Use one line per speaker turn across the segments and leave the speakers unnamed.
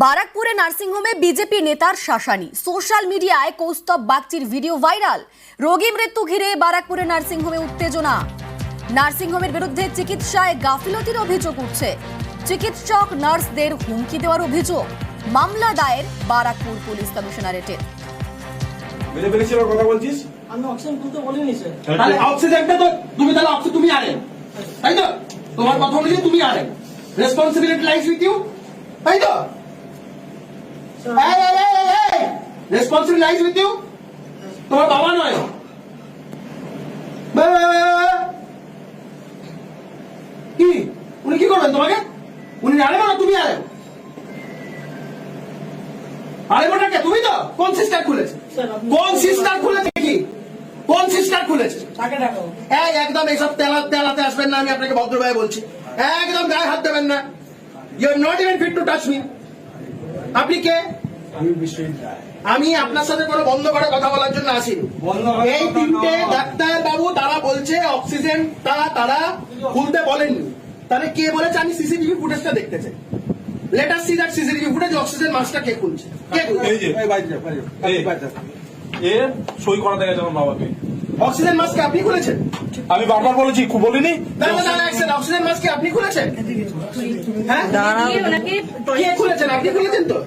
বারাকপুরে নার্সিংহোমে বিজেপি নেতার শাসানি। সোশ্যাল মিডিয়ায় কৌস্তব বাগচির ভিডিও ভাইরাল। রোগী মৃত্যু ঘিরে বারাকপুরে নার্সিংহোমে উত্তেজনা। নার্সিংহোমের বিরুদ্ধে চিকিৎসায় গাফিলতির অভিযোগ উঠছে। চিকিৎসক নার্সদের হুমকি দেওয়ার অভিযোগ। মামলা দায়ের বারাকপুর পুলিশ কমিশনারেটের।
মেরে ফেলেছিল কথা বলছিস?
আমি অক্সিজেন তুলতে বলিনি স্যার
তাহলে অক্সিজেনটা তো তুমি তাহলে অক্সিজেন তুমি আনেন তাই তো? তোমার কথা অনুযায়ী তুমি আনেন রেসপন্সিবিলিটি লাইস উইথ ইউ তাই তো? রেসপন্সিবিলিটি লাইস উইথ ইউ তোমার বাবা নয়। ও। বে, বে, বে, বে, বে। কি? উনি কি করবেন তোমাকে? উনি আনেন না তুমি আনেন আরে ওটাকে তুমি তো? কোন সিস্টার খুলেছে? কোন সিস্টার খুলেছে কি? কোন সিস্টার খুলেছে?
তাকে ডাকাও
এই একদম এইসব তেলা তেলাতে আসবেন না আমি আপনাকে ভদ্র ভদ্রভাবে বলছি। একদম গায়ে হাত দেবেন না। You are not even fit to touch me আপনি কে?
আমি বিশ্বজিৎ রায়।
আমি আপনার সাথে কোনো বন্ধ করে কথা বলার জন্য আসিনি।
করে
এই তিনটে ডাক্তার বাবু তারা বলছে অক্সিজেন তারা তারা খুলতে বলেননি। তাহলে কে বলেছে? আমি সিসিটিভি ফুটেজটা দেখতে চাই let us see that CCTV footage oxygen মাস্কটা কে খুলছে? কে খুলছে।
এ সই করাতে গেছে আমার বাবাকে।
অক্সিজেন মাস্ক আপনি খুলেছেন?
আমি বারবার বলেছি খুব বলিনি?
অক্সিজেন মাস্ক আপনি খুলেছেন? হ্যাঁ? কে খুলেছেন? আপনি খুলেছেন তো?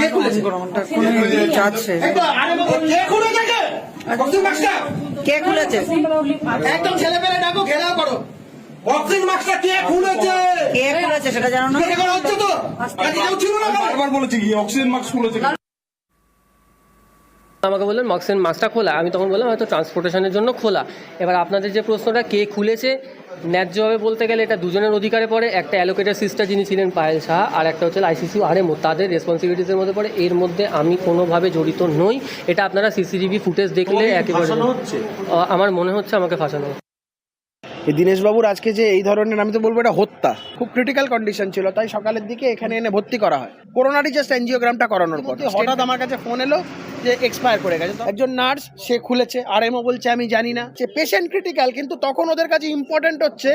কে খুলেছে? কে কে? একদম ছেলে পেলে ডাকো ঘেরাও করো। অক্সিজেন মাস্কটা কে খুলেছে?
কে খুলেছে সেটা জানো না?
হচ্ছে তো? ছিল না কেন?
বারবার বলেছি কি অক্সিজেন মাস্ক খুলেছে?
আমাকে বললেন মক্সেন মাস্কটা খোলা। আমি তখন বললাম হয়তো ট্রান্সপোর্টেশনের জন্য খোলা। এবার আপনাদের যে প্রশ্নটা কে খুলেছে ন্যায্যভাবে বলতে গেলে এটা দুজনের অধিকারে পড়ে। একটা অ্যালোকেটার সিস্টার যিনি ছিলেন পায়েল শাহ আর একটা হচ্ছে আইসিসি আরএমও। তাদের রেসপন্সিবিলিটিসের মধ্যে পড়ে। এর মধ্যে আমি কোনোভাবে জড়িত নই। এটা আপনারা সিসিটিভি ফুটেজ দেখলে একেবারে
হচ্ছে?
আমার মনে হচ্ছে আমাকে ফাঁসানো।
এই দীনেশবাবুর আজকে যে এই ধরনের আমি তো বলব এটা হত্যা খুব ক্রিটিক্যাল কন্ডিশন ছিল তাই সকালের দিকে এখানে এনে ভর্তি করা হয়। করোনারই জাস্ট এনজিওগ্রামটা করানোর কথা। হঠাৎ আমার কাছে ফোন এলো যে এক্সপায়ার করে গেছে একজন নার্স সে খুলেছে আর এমও বলছে আমি জানি না। যে পেশেন্ট ক্রিটিক্যাল কিন্তু তখন ওদের কাছে ইম্পর্টেন্ট হচ্ছে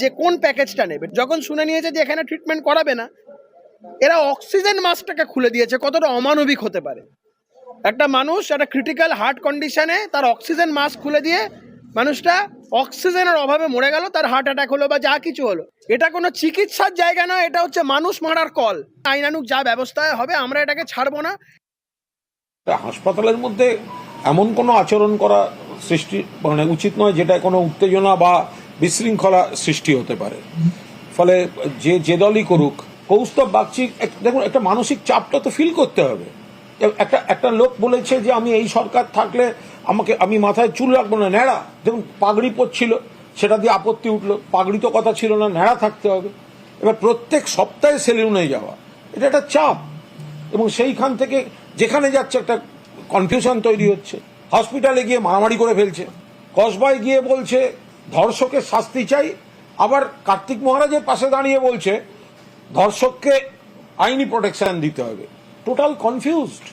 যে কোন প্যাকেজটা নেবে। যখন শুনে নিয়েছে যে এখানে ট্রিটমেন্ট করাবে না এরা অক্সিজেন মাস্কটাকে খুলে দিয়েছে কতটা অমানবিক হতে পারে। একটা মানুষ একটা ক্রিটিক্যাল হার্ট কন্ডিশনে তার অক্সিজেন মাস্ক খুলে দিয়ে মানুষটা অক্সিজেনের অভাবে মরে গেল, তার হার্ট অ্যাটাক হলো বা যা কিছু হলো। এটা কোনো চিকিৎসার জায়গা নয়, এটা হচ্ছে মানুষ মারার কল। আইনানুক যা ব্যবস্থায় হবে, আমরা এটাকে ছাড়বো না।
হাসপাতালের মধ্যে এমন কোনো আচরণ করা সৃষ্টি মানে উচিত নয়, যেটা কোনো উত্তেজনা বা বিশৃঙ্খলা সৃষ্টি হতে পারে। ফলে যে যে দলই করুক, কৌস্তব বাগচি দেখুন, একটা মানসিক চাপটা তো ফিল করতে হবে। একটা একটা লোক বলেছে যে আমি এই সরকার থাকলে আমাকে, আমি মাথায় চুল রাখব না, ন্যাড়া। দেখুন, পাগড়ি পরছিল, সেটা দিয়ে আপত্তি উঠল। পাগড়ি তো কথা ছিল না, ন্যাড়া থাকতে হবে। এবার প্রত্যেক সপ্তাহে সেলুনে যাওয়া। এটা একটা চাপ। এবং সেইখান থেকে যেখানে যাচ্ছে একটা কনফিউশন তৈরি হচ্ছে। হসপিটালে গিয়ে মারামারি করে ফেলছে। কসবায় গিয়ে বলছে ধর্ষকের শাস্তি চাই। আবার কার্তিক মহারাজের পাশে দাঁড়িয়ে বলছে, ধর্ষককে আইনি প্রোটেকশন দিতে হবে। Total confused